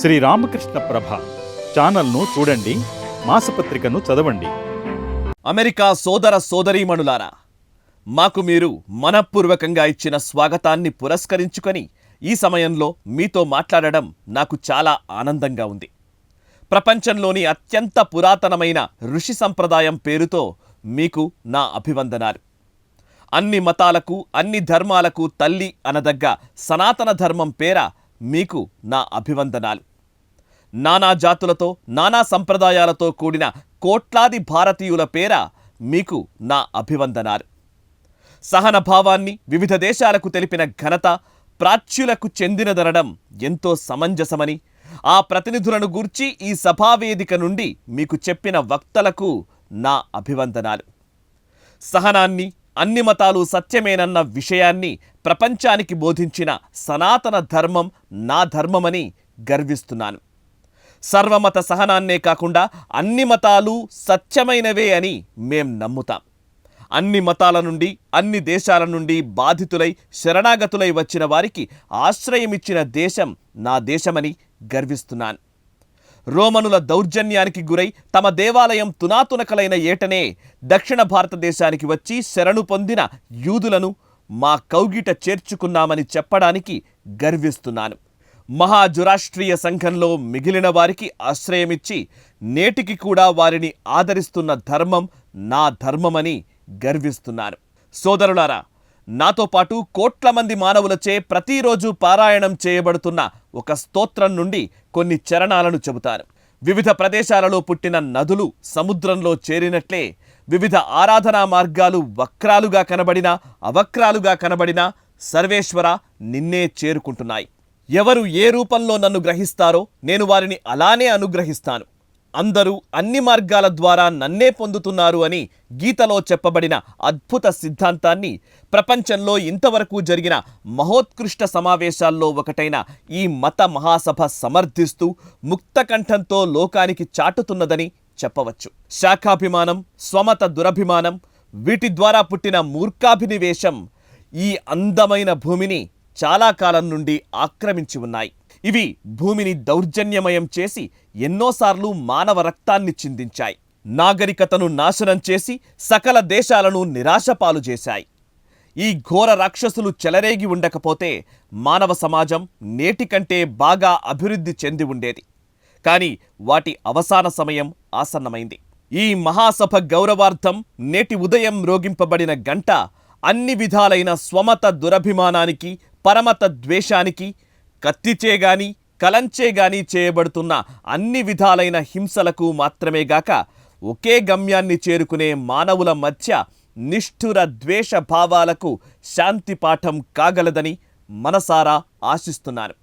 శ్రీ రామకృష్ణ ప్రభ ఛానల్ను చూడండి మాసపత్రికను చదవండి. అమెరికా సోదర సోదరీమణులారా మాకు మీరు మనపూర్వకంగా ఇచ్చిన స్వాగతాన్ని పురస్కరించుకొని ఈ సమయంలో మీతో మాట్లాడడం నాకు చాలా ఆనందంగా ఉంది. ప్రపంచంలోని అత్యంత పురాతనమైన ఋషి సంప్రదాయం పేరుతో మీకు నా అభివందనాలు. అన్ని మతాలకు అన్ని ధర్మాలకు తల్లి అనదగ్గ సనాతన ధర్మం పేర మీకు నా అభివందనాలు. నానా జాతులతో నానా సంప్రదాయాలతో కూడిన కోట్లాది భారతీయుల పేర మీకు నా అభివందనాలు. సహన భావాన్ని వివిధ దేశాలకు తెలిపిన ఘనత ప్రాచ్యులకు చెందినదనడం ఎంతో సమంజసమని ఆ ప్రతినిధులను గూర్చి ఈ సభావేదిక నుండి మీకు చెప్పిన వక్తలకు నా అభివందనాలు. సహనాన్ని అన్ని మతాలు సత్యమేనన్న విషయాన్ని ప్రపంచానికి బోధించిన సనాతన ధర్మం నా ధర్మమని గర్విస్తున్నాను. సర్వమత సహనాన్నే కాకుండా అన్ని మతాలు సత్యమైనవే అని మేం నమ్ముతాం. అన్ని మతాల నుండి అన్ని దేశాల నుండి బాధితులై శరణాగతులై వచ్చిన వారికి ఆశ్రయమిచ్చిన దేశం నా దేశమని గర్విస్తున్నాను. రోమనుల దౌర్జన్యానికి గురై తమ దేవాలయం తునాతునకలైన ఏటనే దక్షిణ భారతదేశానికి వచ్చి శరణు పొందిన యూదులను మా కౌగిట చేర్చుకున్నామని చెప్పడానికి గర్విస్తున్నాను. మహాజురాష్ట్రీయ సంఘంలో మిగిలిన వారికి ఆశ్రయమిచ్చి నేటికి కూడా వారిని ఆదరిస్తున్న ధర్మం నా ధర్మమని గర్విస్తున్నాను. సోదరులారా నాతో పాటు కోట్ల మంది మానవులచే ప్రతిరోజు పారాయణం చేయబడుతున్న ఒక స్తోత్రం నుండి కొన్ని చరణాలను చెబుతాను. వివిధ ప్రదేశాలలో పుట్టిన నదులు సముద్రంలో చేరినట్లే వివిధ ఆరాధనా మార్గాలు వక్రాలుగా కనబడినా అవక్రాలుగా కనబడినా సర్వేశ్వర నిన్నే చేరుకుంటున్నాయి. ఎవరు ఏ రూపంలో నన్ను గ్రహిస్తారో నేను వారిని అలానే అనుగ్రహిస్తాను. అందరూ అన్ని మార్గాల ద్వారా నన్నే పొందుతున్నారు అని గీతలో చెప్పబడిన అద్భుత సిద్ధాంతాన్ని ప్రపంచంలో ఇంతవరకు జరిగిన మహోత్కృష్ట సమావేశాల్లో ఒకటైన ఈ మత మహాసభ సమర్థిస్తూ ముక్తకంఠంతో లోకానికి చాటుతున్నదని చెప్పవచ్చు. శాఖాభిమానం స్వమత దురభిమానం వీటి ద్వారా పుట్టిన మూర్ఖాభినివేశం ఈ అందమైన భూమిని చాలా కాలం నుండి ఆక్రమించి ఉన్నాయి. ఇవి భూమిని దౌర్జన్యమయం చేసి ఎన్నోసార్లు మానవ రక్తాన్ని చిందించాయి. నాగరికతను నాశనం చేసి సకల దేశాలను నిరాశపాలు చేశాయి. ఈ ఘోర రాక్షసులు చెలరేగి ఉండకపోతే మానవ సమాజం నేటికంటే బాగా అభివృద్ధి చెంది ఉండేది. కానీ వాటి అవసాన సమయం ఆసన్నమైంది. ఈ మహాసభ గౌరవార్థం నేటి ఉదయం రోగింపబడిన గంట అన్ని విధాలైన స్వమత దురభిమానానికి పరమత ద్వేషానికి కత్తిచే గాని కలంచే గాని చేయబడుతున్న అన్ని విధాలైన హింసలకు మాత్రమే గాక ఒకే గమ్యాన్ని చేరుకునే మానవుల మధ్య నిష్ఠుర ద్వేష భావాలకు శాంతి పాఠం కాగలదని మనసారా ఆశిస్తున్నాను.